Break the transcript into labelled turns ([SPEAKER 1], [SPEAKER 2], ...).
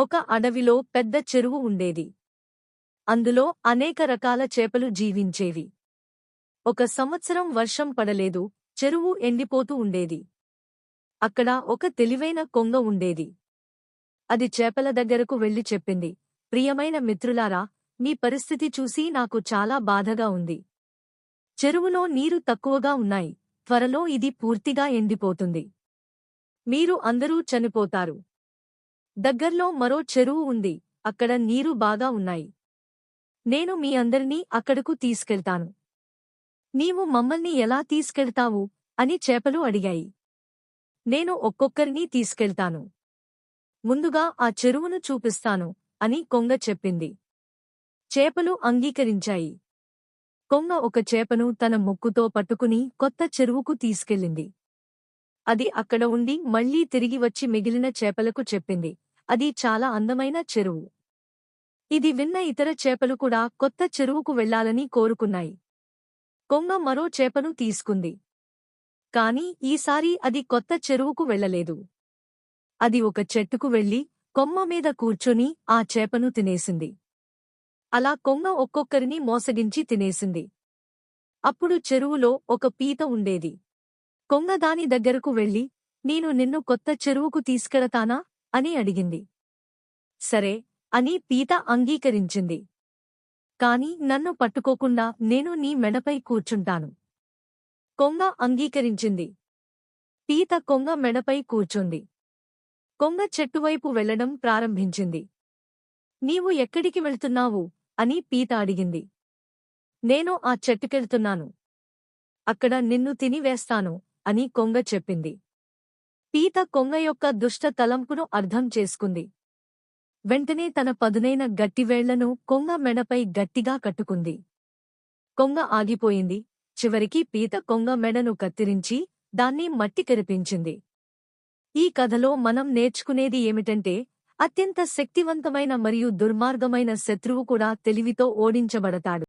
[SPEAKER 1] ఒక అడవిలో పెద్ద చెరువు ఉండేది. అందులో అనేక రకాల చేపలు జీవించేవి. ఒక సంవత్సరం వర్షం పడలేదు చెరువు ఎండిపోతూ ఉండేది. అక్కడ ఒక తెలివైన కొంగ ఉండేది. అది చేపల దగ్గరకు వెళ్ళి చెప్పింది ప్రియమైన మిత్రులారా మీ పరిస్థితి చూసి నాకు చాలా బాధగా ఉంది. చెరువులో నీరు తక్కువగా ఉన్నాయి త్వరలో ఇది పూర్తిగా ఎండిపోతుంది. మీరు అందరూ చనిపోతారు. దగ్గర్లో మరో చెరువు ఉంది. అక్కడ నీరు బాగా ఉన్నాయి. నేను మీ అందరినీ అక్కడకు తీసుకెళ్తాను. నీవు మమ్మల్ని ఎలా తీసుకెళ్తావు? అని చేపలు అడిగాయి. నేను ఒక్కొక్కరినీ తీసుకెళ్తాను. ముందుగా ఆ చెరువును చూపిస్తాను అని కొంగ చెప్పింది. చేపలు అంగీకరించాయి. కొంగ ఒక చేపను తన ముక్కుతో పట్టుకుని కొత్త చెరువుకు తీసుకెళ్ళింది. అది అక్కడ ఉండి మళ్ళీ తిరిగి వచ్చి మిగిలిన చేపలకు చెప్పింది. అది చాలా అందమైన చెరువు. ఇది విన్న ఇతర చేపలు కూడా కొత్త చెరువుకు వెళ్ళాలని కోరుకున్నాయి. కొంగ మరో చేపను తీసుకుంది. కాని ఈసారి అది కొత్త చెరువుకు వెళ్ళలేదు అది ఒక చెట్టుకు వెళ్ళి కొమ్మ మీద కూర్చొని ఆ చేపను తినేసింది. అలా కొంగ ఒక్కొక్కరిని మోసగించి తినేసింది. అప్పుడు చెరువులో ఒక పీత ఉండేది. కొంగ దాని దగ్గరకు వెళ్ళి నేను నిన్ను కొత్త చెరువుకు తీసుకెళతానా? అని అడిగింది. సరే అని పీత అంగీకరించింది. కాని నన్ను పట్టుకోకుండా నేను నీ మెడపై కూర్చుంటాను. కొంగ అంగీకరించింది. పీత కొంగ మెడపై కూర్చుంది. కొంగ చెట్టువైపు వెళ్ళడం ప్రారంభించింది. నీవు ఎక్కడికి వెళ్తున్నావు? అని పీత అడిగింది. నేను ఆ చెట్టుకెళ్తున్నాను. అక్కడ నిన్ను తినివేస్తాను అని కొంగ చెప్పింది. పీత కొంగ యొక్క దుష్ట తలంపును అర్థం చేసుకుంది. వెంటనే తన పదునైన గట్టివేళ్ళను కొంగ మెడపై గట్టిగా కట్టుకుంది. కొంగ ఆగిపోయింది. చివరికి పీత కొంగ మెడను కత్తిరించి దాన్ని మట్టి కరిపించింది ఈ కథలో మనం నేర్చుకునేది ఏమిటంటే అత్యంత శక్తివంతమైన మరియు దుర్మార్గమైన శత్రువు కూడా తెలివితో ఓడించబడతాడు.